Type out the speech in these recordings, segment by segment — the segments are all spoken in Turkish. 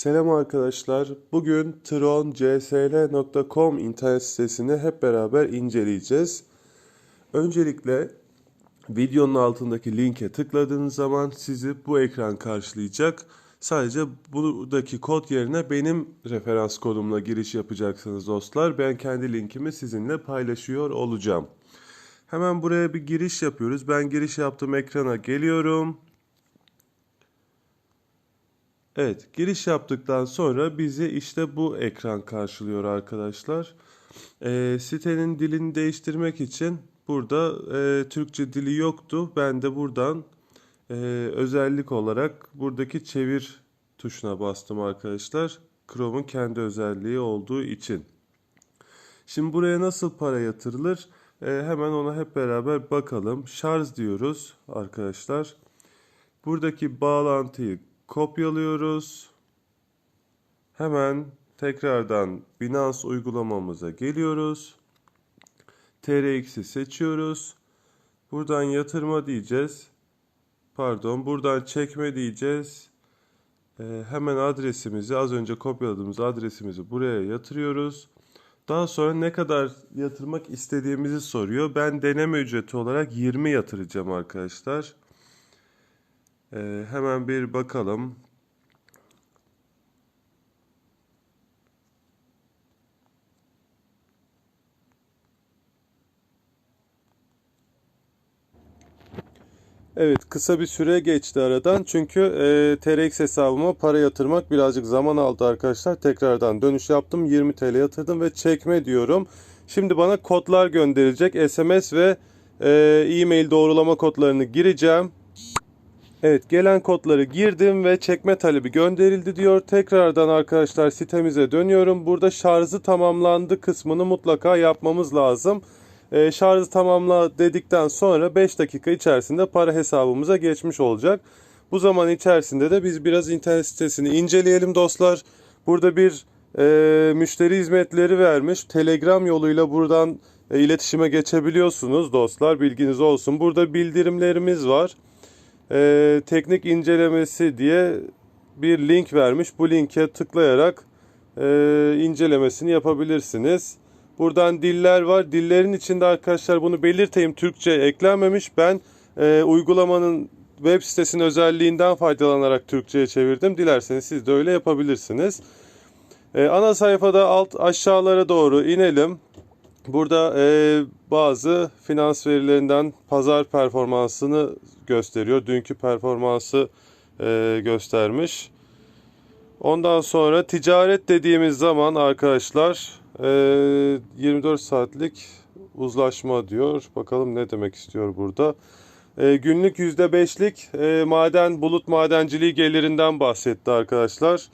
Selam arkadaşlar. Bugün troncsl.com internet sitesini hep beraber inceleyeceğiz. Öncelikle videonun altındaki linke tıkladığınız zaman sizi bu ekran karşılayacak. Sadece buradaki kod yerine benim referans kodumla giriş yapacaksınız dostlar. Ben kendi linkimi sizinle paylaşıyor olacağım. Hemen buraya bir giriş yapıyoruz. Ben giriş yaptığım ekrana geliyorum. Evet, giriş yaptıktan sonra bizi işte bu ekran karşılıyor arkadaşlar. Ee, sitenin dilini değiştirmek için burada e, Türkçe dili yoktu. Ben de buradan e, özellik olarak buradaki çevir tuşuna bastım arkadaşlar. Chrome'un kendi özelliği olduğu için. Şimdi buraya nasıl para yatırılır? Ee, hemen ona hep beraber bakalım. Şarj diyoruz arkadaşlar. Buradaki bağlantıyı kopyalıyoruz. Hemen tekrardan Binance uygulamamıza geliyoruz. TRX'i seçiyoruz. Buradan yatırma diyeceğiz. Pardon, buradan çekme diyeceğiz. Ee, hemen adresimizi, az önce kopyaladığımız adresimizi buraya yatırıyoruz. Daha sonra ne kadar yatırmak istediğimizi soruyor. Ben deneme ücreti olarak 20 yatıracağım arkadaşlar. Ee, hemen bir bakalım. Evet kısa bir süre geçti aradan çünkü e, TRX hesabıma para yatırmak birazcık zaman aldı arkadaşlar. Tekrardan dönüş yaptım 20 TL yatırdım ve çekme diyorum. Şimdi bana kodlar gönderilecek SMS ve e, e-mail doğrulama kodlarını gireceğim. Evet gelen kodları girdim ve çekme talebi gönderildi diyor. Tekrardan arkadaşlar sitemize dönüyorum. Burada şarjı tamamlandı kısmını mutlaka yapmamız lazım. Ee, şarjı tamamla dedikten sonra 5 dakika içerisinde para hesabımıza geçmiş olacak. Bu zaman içerisinde de biz biraz internet sitesini inceleyelim dostlar. Burada bir e, müşteri hizmetleri vermiş. Telegram yoluyla buradan e, iletişime geçebiliyorsunuz dostlar. Bilginiz olsun. Burada bildirimlerimiz var e, teknik incelemesi diye bir link vermiş. Bu linke tıklayarak e, incelemesini yapabilirsiniz. Buradan diller var. Dillerin içinde arkadaşlar bunu belirteyim. Türkçe eklenmemiş. Ben e, uygulamanın web sitesinin özelliğinden faydalanarak Türkçe'ye çevirdim. Dilerseniz siz de öyle yapabilirsiniz. E, ana sayfada alt aşağılara doğru inelim. Burada e, bazı finans verilerinden pazar performansını gösteriyor. Dünkü performansı e, göstermiş. Ondan sonra ticaret dediğimiz zaman arkadaşlar e, 24 saatlik uzlaşma diyor. Bakalım ne demek istiyor burada. E, günlük %5'lik e, maden bulut madenciliği gelirinden bahsetti arkadaşlar.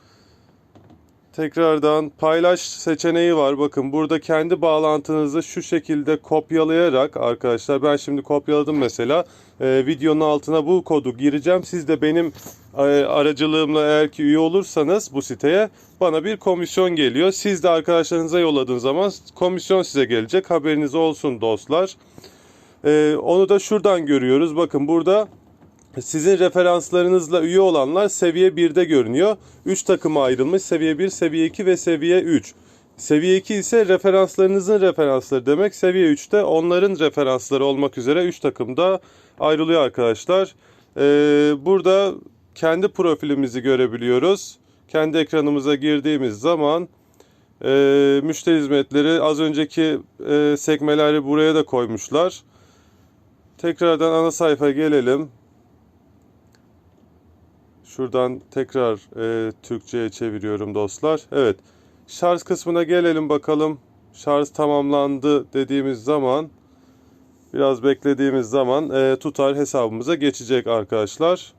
Tekrardan paylaş seçeneği var. Bakın burada kendi bağlantınızı şu şekilde kopyalayarak arkadaşlar ben şimdi kopyaladım mesela. Ee, videonun altına bu kodu gireceğim. Siz de benim e, aracılığımla eğer ki üye olursanız bu siteye bana bir komisyon geliyor. Siz de arkadaşlarınıza yolladığınız zaman komisyon size gelecek. Haberiniz olsun dostlar. Ee, onu da şuradan görüyoruz. Bakın burada sizin referanslarınızla üye olanlar seviye 1'de görünüyor. 3 takıma ayrılmış. Seviye 1, seviye 2 ve seviye 3. Seviye 2 ise referanslarınızın referansları demek. Seviye 3'te onların referansları olmak üzere 3 takımda ayrılıyor arkadaşlar. Ee, burada kendi profilimizi görebiliyoruz. Kendi ekranımıza girdiğimiz zaman e, müşteri hizmetleri az önceki e, sekmeleri buraya da koymuşlar. Tekrardan ana sayfaya gelelim. Şuradan tekrar e, Türkçe'ye çeviriyorum dostlar. Evet. Şarj kısmına gelelim bakalım. Şarj tamamlandı dediğimiz zaman biraz beklediğimiz zaman e, tutar hesabımıza geçecek arkadaşlar.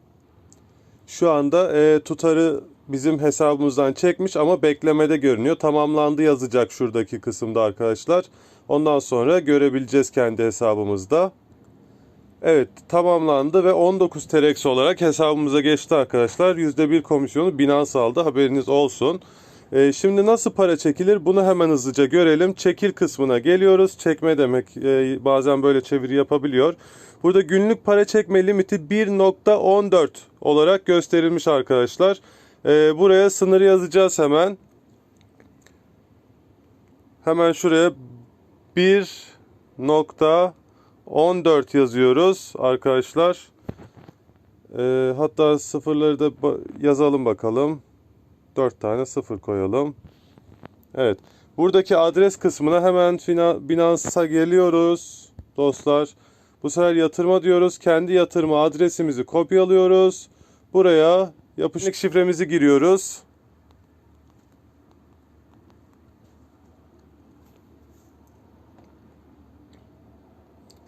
Şu anda e, tutarı bizim hesabımızdan çekmiş ama beklemede görünüyor. Tamamlandı yazacak şuradaki kısımda arkadaşlar. Ondan sonra görebileceğiz kendi hesabımızda. Evet tamamlandı ve 19 TRX olarak hesabımıza geçti arkadaşlar. %1 komisyonu Binance aldı haberiniz olsun. Ee, şimdi nasıl para çekilir bunu hemen hızlıca görelim. Çekil kısmına geliyoruz. Çekme demek e, bazen böyle çeviri yapabiliyor. Burada günlük para çekme limiti 1.14 olarak gösterilmiş arkadaşlar. Ee, buraya sınır yazacağız hemen. Hemen şuraya 1.14 yazıyoruz arkadaşlar. Ee, hatta sıfırları da yazalım bakalım. 4 tane sıfır koyalım. Evet. Buradaki adres kısmına hemen Binance'a geliyoruz dostlar. Bu sefer yatırma diyoruz. Kendi yatırma adresimizi kopyalıyoruz. Buraya yapışık şifremizi giriyoruz.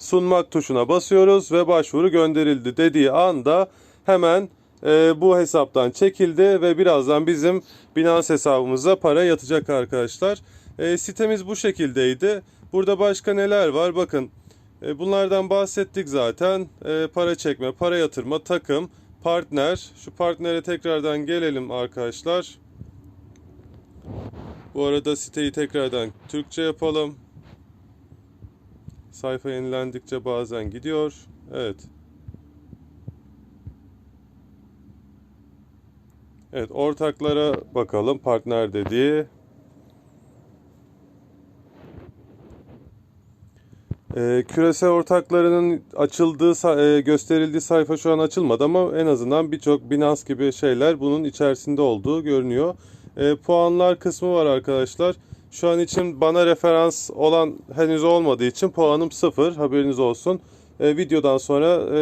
Sunmak tuşuna basıyoruz ve başvuru gönderildi dediği anda hemen e, bu hesaptan çekildi ve birazdan bizim Binance hesabımıza para yatacak arkadaşlar. E, sitemiz bu şekildeydi. Burada başka neler var? Bakın e, bunlardan bahsettik zaten. E, para çekme, para yatırma, takım, partner. Şu partnere tekrardan gelelim arkadaşlar. Bu arada siteyi tekrardan Türkçe yapalım. Sayfa yenilendikçe bazen gidiyor. Evet. Evet, ortaklara bakalım. Partner dediği. Ee, küresel ortaklarının açıldığı, e, gösterildiği sayfa şu an açılmadı ama en azından birçok Binance gibi şeyler bunun içerisinde olduğu görünüyor. Ee, puanlar kısmı var arkadaşlar. Şu an için bana referans olan henüz olmadığı için puanım sıfır. Haberiniz olsun. Ee, videodan sonra e,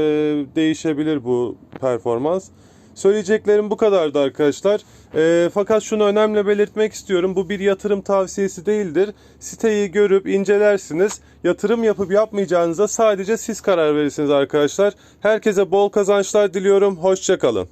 değişebilir bu performans. Söyleyeceklerim bu kadardı arkadaşlar. Ee, fakat şunu önemli belirtmek istiyorum. Bu bir yatırım tavsiyesi değildir. Siteyi görüp incelersiniz. Yatırım yapıp yapmayacağınıza sadece siz karar verirsiniz arkadaşlar. Herkese bol kazançlar diliyorum. Hoşçakalın.